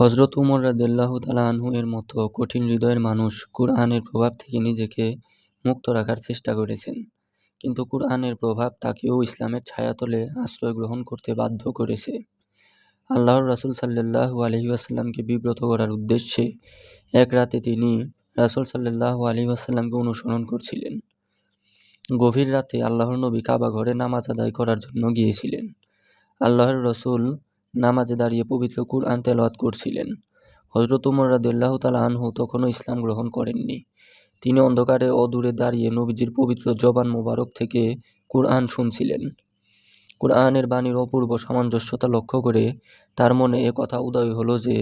হজরত উমর রাদিয়াল্লাহু তাআলা আনহু এর মতো কঠিন হৃদয়ের মানুষ কুরআনের প্রভাব থেকে নিজেকে মুক্ত রাখার চেষ্টা করেছেন। কিন্তু কুরআনের প্রভাব তাকেও ইসলামের ছায়াতলে আশ্রয় গ্রহণ করতে বাধ্য করেছে। আল্লাহর রাসূল সাল্লাল্লাহু আলাইহি ওয়াসাল্লামকে বিব্রত করার উদ্দেশ্যে এক রাতে তিনি রাসূল সাল্লাল্লাহু আলাইহি ওয়াসাল্লামকে অনুসরণ করছিলেন। গভীর রাতে আল্লাহর নবী কাবা ঘরে নামাজ আদায় করার জন্য গিয়েছিলেন। আল্লাহর রসুল নামাজে দাঁড়িয়ে পবিত্র কুরআন তেলাওয়াত করছিলেন। হজরত উমর রাদিয়াল্লাহু তাআলা আনহু তখনও ইসলাম গ্রহণ করেননি। তিনি অন্ধকারে অদূরে দাঁড়িয়ে নবীজির পবিত্র জবান মোবারক থেকে কুরআন শুনছিলেন। কুরআনের বাণীর অপূর্ব সামঞ্জস্যতা লক্ষ্য করে তার মনে এ কথা উদয় হলো যে,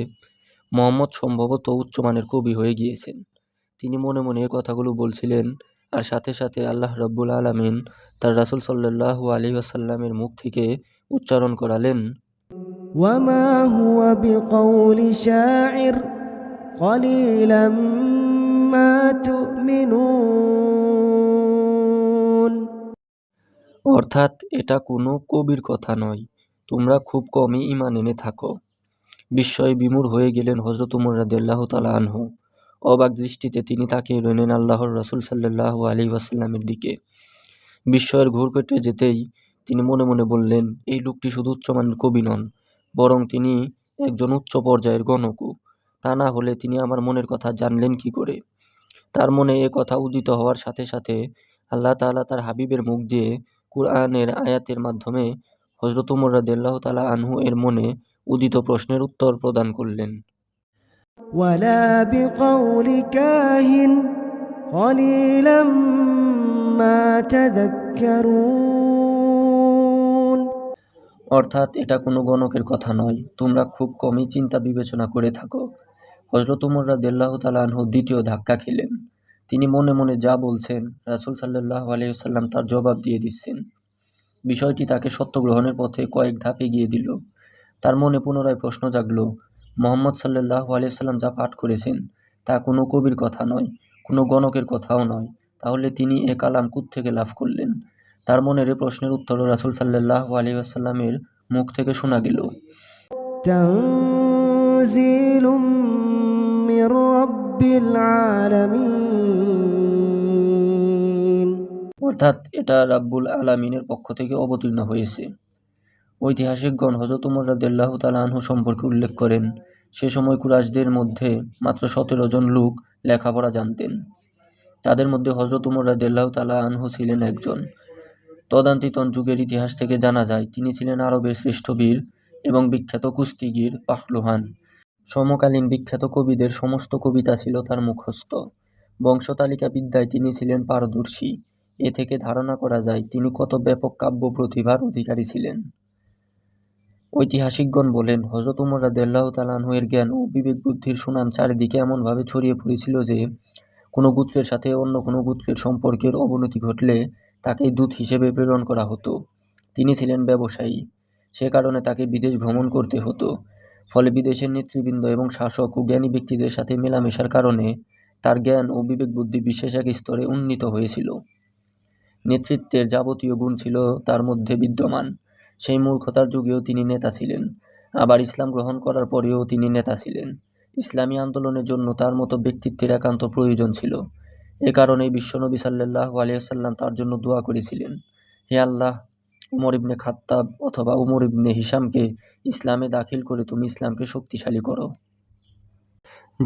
মোহাম্মদ সম্ভবত উচ্চমানের কবি হয়ে গিয়েছেন। তিনি মনে মনে এ কথাগুলো বলছিলেন আর সাথে সাথে আল্লাহ রব্বুল আলমিন তার রাসূল সাল্লাল্লাহু আলাইহি ওয়াসাল্লামের মুখ থেকে উচ্চারণ করালেন وما هو بقول شاعر قليلا ما تؤمنون অর্থাৎ এটা কোনো কবির কথা নয় তোমরা খুব কমই ঈমান এনে থাকো বিস্ময়ে বিমূঢ় হয়ে গেলেন হযরত উমর রাদিয়াল্লাহু তাআলা আনহু অবাক দৃষ্টিতে তিনি তাকিয়ে রইলেন আল্লাহর রাসূল সাল্লাল্লাহু আলাইহি ওয়াসাল্লামের দিকে বিস্ময়ের ঘোর কেটে যেতেই তিনি মনে মনে বললেন এই লোকটি শুধু উচ্চমানের কবি নন বরং তিনি একজন উচ্চ পর্যায়ের গণকও তা না হলে তিনি আমার মনের কথা জানলেন কি করে তার মনে এ কথা উদিত হওয়ার সাথে সাথে আল্লাহ তাআলা তার হাবিবের মুখ দিয়ে কুরআনের আয়াতের মাধ্যমে হযরত উমর রাদিয়াল্লাহু তাআলা আনহু এর মনে উদিত প্রশ্নের উত্তর প্রদান করলেন ولا بقول كاهن قليلا ما تذكرون অর্থাৎ এটা কোনো গণকের কথা নয়। তোমরা খুব কমই চিন্তা বিবেচনা করে থাকো। হজরত উমর রাদিয়াল্লাহু তাআলা আনহু দ্বিতীয় ধাক্কা খেলেন। তিনি মনে মনে যা বলছেন, রাসূল সাল্লাল্লাহু আলাইহি ওয়াসাল্লাম তার জবাব দিয়ে দিচ্ছেন। বিষয়টি তাকে সত্য গ্রহণের পথে কয়েক ধাপ এগিয়ে দিল। তার মনে পুনরায় প্রশ্ন জাগলো, মোহাম্মদ সাল্লাল্লাহু আলাইহি ওয়াসাল্লাম যা পাঠ করেছেন, তা কোনো কবির কথা নয়, কোনো গণকের কথাও নয়। তাহলে তিনি এ কালাম থেকে লাভ করলেন? তার মনের প্রশ্নের উত্তর রাসুল সাল্লাহ আলী মুখ থেকে শোনা গেল। অর্থাৎ এটা রাব্বুল আলামিনের পক্ষ থেকে অবতীর্ণ হয়েছে। ঐতিহাসিকগণ হজরত উমর রাদেল্লাহ তালাহু সম্পর্কে উল্লেখ করেন সে সময় কুরাশদের মধ্যে মাত্র সতেরো জন লোক লেখাপড়া জানতেন। তাদের মধ্যে হজরত উমর রাদেল্লাহ তালা আনহু ছিলেন একজন। তদান্তিতন যুগের ইতিহাস থেকে জানা যায়, তিনি ছিলেন আরবের শ্রেষ্ঠ বীর এবং বিখ্যাত কুস্তিগির পাহলুহান। সমকালীন বিখ্যাত কবিদের সমস্ত কবিতা ছিল তার মুখস্থ। বংশতালিকা বিদ্যায় তিনি ছিলেন পারদর্শী। এ থেকে ধারণা করা যায়, তিনি কত ব্যাপক কাব্য প্রতিভার অধিকারী ছিলেন। ঐতিহাসিকগণ বলেন হজরত উমর আনহু এর জ্ঞান ও বিবেক বুদ্ধির সুনাম চারিদিকে এমনভাবে ছড়িয়ে পড়েছিল যে, কোনো গোত্রের সাথে অন্য কোনো গোত্রের সম্পর্কের অবনতি ঘটলে তাকে দূত হিসেবে প্রেরণ করা হতো। তিনি ছিলেন ব্যবসায়ী। সে কারণে তাকে বিদেশ ভ্রমণ করতে হতো। ফলে বিদেশের নেতৃবৃন্দ এবং শাসক ও জ্ঞানী ব্যক্তিদের সাথে মেলামেশার কারণে তার জ্ঞান ও বিবেক বুদ্ধি বিশেষ এক স্তরে উন্নীত হয়েছিল। নেতৃত্বের যাবতীয় গুণ ছিল তার মধ্যে বিদ্যমান। সেই মূর্খতার যুগেও তিনি নেতা ছিলেন। আবার ইসলাম গ্রহণ করার পরেও তিনি নেতা ছিলেন। ইসলামী আন্দোলনের জন্য তার মতো ব্যক্তিত্বের একান্ত প্রয়োজন ছিল। এ কারণেই বিশ্বনবী সাল্লাল্লাহু আলাইহি সাল্লাম তার জন্য দোয়া করেছিলেন। হে আল্লাহ, উমর ইবনে খাত্তাব অথবা উমর ইবনে হিসামকে ইসলামে দাখিল করে তুমি ইসলামকে শক্তিশালী করো।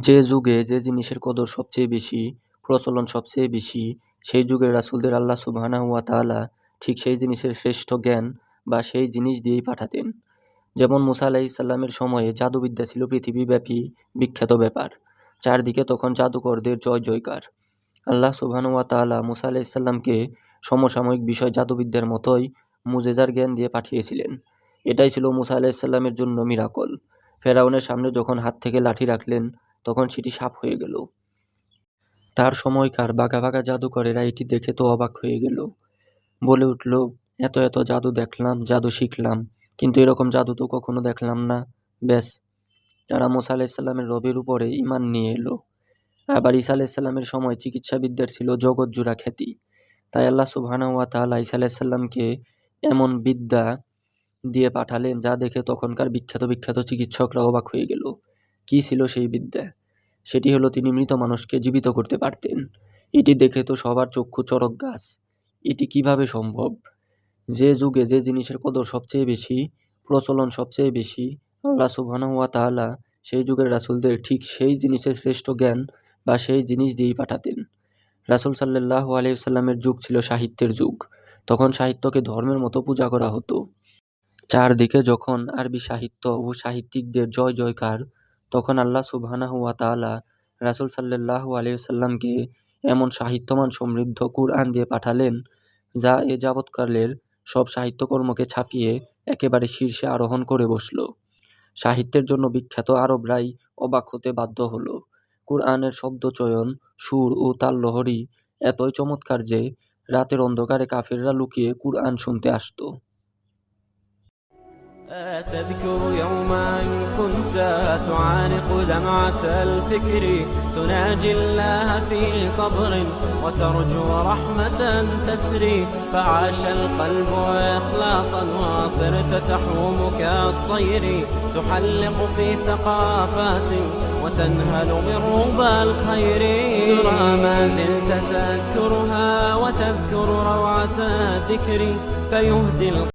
যে যুগে যে জিনিসের কদর সবচেয়ে বেশি, প্রচলন সবচেয়ে বেশি, সেই যুগে রাসূলদের আল্লাহ সুবহানাহু ওয়া তাআলা ঠিক সেই জিনিসের শ্রেষ্ঠ জ্ঞান বা সেই জিনিস দিয়েই পাঠাতেন। যেমন মুসা আলাইসাল্লামের সময়ে জাদুবিদ্যা ছিল পৃথিবীব্যাপী বিখ্যাত ব্যাপার। চারদিকে তখন জাদুকরদের জয় জয়কার আল্লাহ সুবহানাহু ওয়া তাআলা মুসা আলাইসাল্লামকে সমসাময়িক বিষয় জাদুবিদ্যার মতোই মুজেজার জ্ঞান দিয়ে পাঠিয়েছিলেন। এটাই ছিল মুসা আলাইসাল্লামের জন্য মিরাকল। ফেরাউনের সামনে যখন হাত থেকে লাঠি রাখলেন, তখন সেটি সাপ হয়ে গেল। তার সময়কার বাঘা বাঘা জাদুকরেরা এটি দেখে তো অবাক হয়ে গেল। বলে উঠল, এত এত জাদু দেখলাম, জাদু শিখলাম, কিন্তু এরকম জাদু তো কখনো দেখলাম না। ব্যাস, তারা মোসা আলাইসাল্লামের রবের উপরে ইমান নিয়ে এলো। আবার ঈসা আলাইসাল্লামের সময় চিকিৎসাবিদ্যার ছিল জগৎজোড়া খ্যাতি। তাই আল্লাহ সুবহানাহু ওয়া তাআলা ঈসা আলাইসাল্লামকে এমন বিদ্যা দিয়ে পাঠালেন যা দেখে তখনকার বিখ্যাত বিখ্যাত চিকিৎসকরা অবাক হয়ে গেল। কী ছিল সেই বিদ্যা? সেটি হলো তিনি মৃত মানুষকে জীবিত করতে পারতেন। এটি দেখে তো সবার চক্ষু চড়ক গাছ। এটি কীভাবে সম্ভব? যে যুগে যে জিনিসের কদর সবচেয়ে বেশি, প্রচলন সবচেয়ে বেশি, আল্লাহ সুবহানাহু ওয়া সেই যুগের রাসুলদের ঠিক সেই জিনিসের শ্রেষ্ঠ জ্ঞান বা সেই জিনিস দিয়েই পাঠাতেন। রাসূল সাল্লাল্লাহু আলাইহুসাল্লামের যুগ ছিল সাহিত্যের যুগ। তখন সাহিত্যকে ধর্মের মতো পূজা করা হতো। চারদিকে যখন আরবি সাহিত্য ও সাহিত্যিকদের জয় জয়কার, তখন আল্লাহ সুবহানাহু ওয়া তাআলা রাসূল সাল্লাল্লাহু আলাইহুসাল্লামকে এমন সাহিত্যমান সমৃদ্ধ কুরআন দিয়ে পাঠালেন, যা এ যাবৎকালের সব সাহিত্যকর্মকে ছাপিয়ে একেবারে শীর্ষে আরোহণ করে বসল। সাহিত্যের জন্য বিখ্যাত আরবরাই অবাক হতে বাধ্য হলো। কুরআনের শব্দচয়ন সুর ও তাললহরী এতই চমৎকার যে রাতের অন্ধকারে কাফিররা লুকিয়ে কুরআন শুনতে আসতো أتذكر يوما كنت تعانق دمعة الفكر تناجي الله في صبر وترجو رحمة تسري فعاش القلب إخلاصا وصرت تحوم كالطير تحلق في ثقافات وتنهل من ربى الخير. ترى ما زلت تذكرها وتذكر روعة الذكر فيهدي